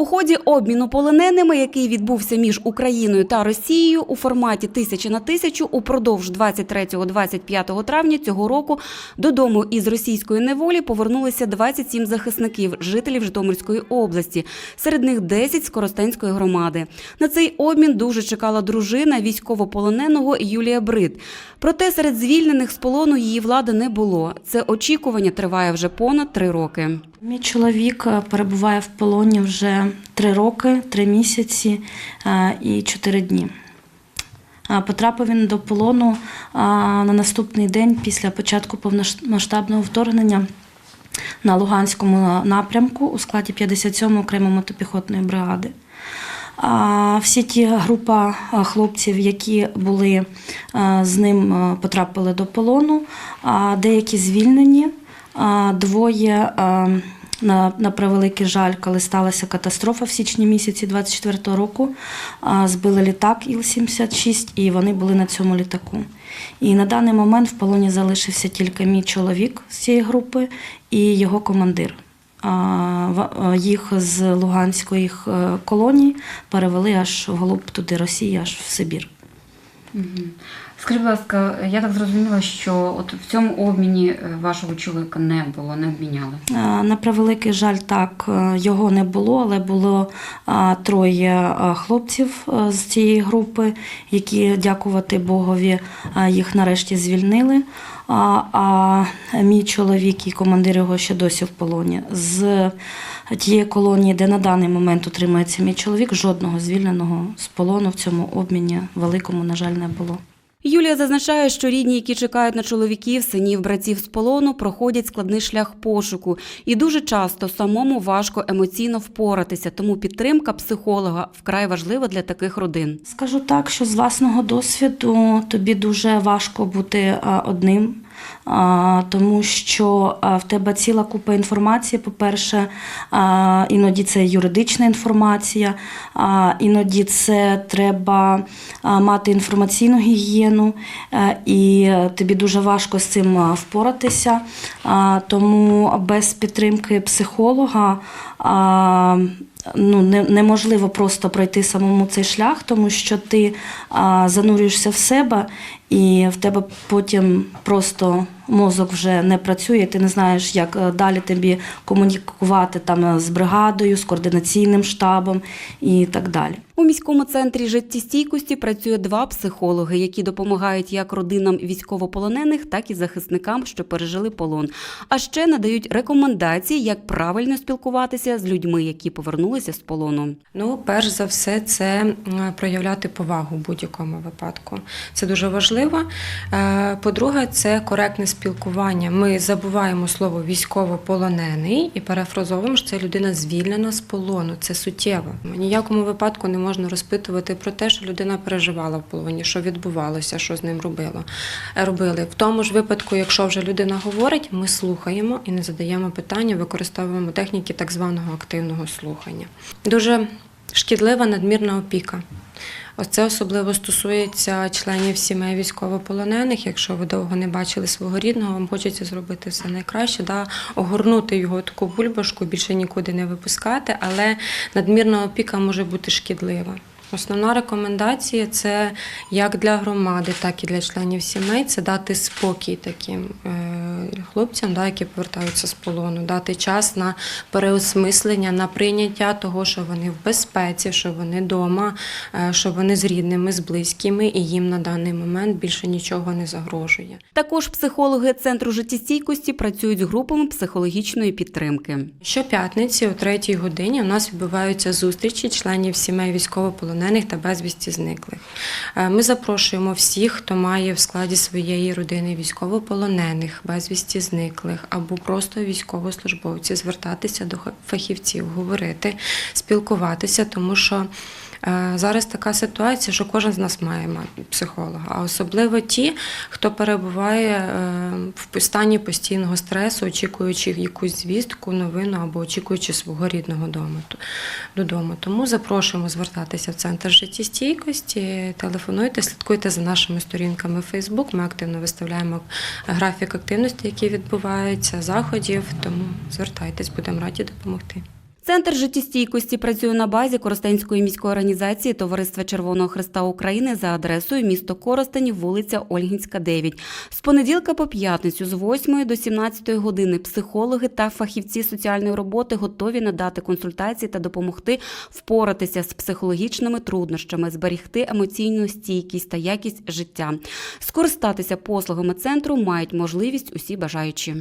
У ході обміну полоненими, який відбувся між Україною та Росією у форматі тисяча на тисячу, упродовж 23-25 травня цього року додому із російської неволі повернулися 27 захисників, жителів Житомирської області. Серед них 10 з Коростенської громади. На цей обмін дуже чекала дружина військовополоненого Юлія Брид. Проте серед звільнених з полону її влади не було. Це очікування триває вже понад три роки. Мій чоловік е, перебуває в полоні вже три роки, три місяці е, і чотири дні. Е, Потрапив він до полону на наступний день після початку повномасштабного вторгнення на Луганському напрямку у складі 57-ї окремої мотопіхотної бригади. Всі ті група хлопців, які були з ним, потрапили до полону, деякі звільнені, двоє. На, на превеликий жаль, коли сталася катастрофа в січні місяці 24-го року, збили літак Іл-76, і вони були на цьому літаку. І на даний момент в полоні залишився тільки мій чоловік з цієї групи і його командир. Їх з Луганської е, колонії перевели аж вглуб туди Росії, аж в Сибір. Скажіть, будь ласка, я так зрозуміла, що от в цьому обміні е, вашого чоловіка не було, не обміняли. На превеликий жаль, так е, його не було, але було троє хлопців е, з цієї групи, які, дякувати Богові, їх нарешті звільнили. А, а мій чоловік і командир його ще досі в полоні. З тієї колонії, де на даний момент утримується мій чоловік, жодного звільненого з полону в цьому обміні великому, на жаль, не було. Юлія зазначає, що рідні, які чекають на чоловіків, синів, братів з полону, проходять складний шлях пошуку, і дуже часто самому важко емоційно впоратися. Тому підтримка психолога вкрай важлива для таких родин. Скажу так, що з власного досвіду тобі дуже важко бути одним, тому що в тебе ціла купа інформації. По-перше, іноді це юридична інформація, іноді це треба мати інформаційну гігієну, е, і тобі дуже важко з цим впоратися. Тому без підтримки психолога. А, ну, не, неможливо просто пройти самому цей шлях, тому що ти а, занурюєшся в себе, і в тебе потім просто мозок вже не працює, ти не знаєш, як е, далі тобі комунікувати там е, з бригадою, з координаційним штабом і так далі. У міському центрі життєстійкості працює два психологи, які допомагають як родинам військовополонених, так і захисникам, що пережили полон. А ще надають рекомендації, як правильно спілкуватися з людьми, які повернулися з полону. Ну, перш за все, це проявляти повагу в будь-якому випадку. Це дуже важливо. Е, По-друге, це коректне спілкування. Ми забуваємо слово військовополонений і перефразовуємо, що це людина звільнена з полону. Це суттєво. Ніякому випадку не можна розпитувати про те, що людина переживала в полоні, що відбувалося, що з ним робило. е, робили. В тому ж випадку, якщо вже людина говорить, ми слухаємо і не задаємо питання, використовуємо техніки так званого активного слухання. Дуже шкідлива надмірна опіка. Ось це особливо стосується членів сімей військовополонених. Якщо ви довго не бачили свого рідного, вам хочеться зробити все найкраще, да, огорнути його таку бульбашку, більше нікуди не випускати, але надмірна опіка може бути шкідлива. Основна рекомендація це як для громади, так і для членів сімей це дати спокій таким е, хлопцям, да, які повертаються з полону, дати час на переосмислення, на прийняття того, що вони в безпеці, що вони вдома, що вони з рідними, з близькими, і їм на даний момент більше нічого не загрожує. Також психологи центру життєстійкості працюють з групами психологічної підтримки. Щоп'ятниці о третій годині у нас відбуваються зустрічі членів сімей військовополонених та безвісті зниклих. Е, Ми запрошуємо всіх, хто має в складі своєї родини військовополонених, безвісті зниклих або просто військовослужбовці, звертатися до фахівців, говорити, спілкуватися, тому що. Е, Зараз така ситуація, що кожен з нас має психолога, а особливо ті, хто перебуває е, в стані постійного стресу, очікуючи якусь звістку, новину або очікуючи свого рідного дому додому. Тому запрошуємо звертатися в центр життєстійкості, телефонуйте, слідкуйте за нашими сторінками в Facebook. Ми активно виставляємо графік активності, які відбуваються, заходів. Тому звертайтесь, будемо раді допомогти. Центр життєстійкості працює на базі Коростенської міської організації Товариства Червоного Христа України за адресою місто Коростень, вулиця Ольгінська, 9. З понеділка по п'ятницю з 8 до 17 години психологи та фахівці соціальної роботи готові надати консультації та допомогти впоратися з психологічними труднощами, зберігти емоційну стійкість та якість життя. Скористатися послугами центру мають можливість усі бажаючі.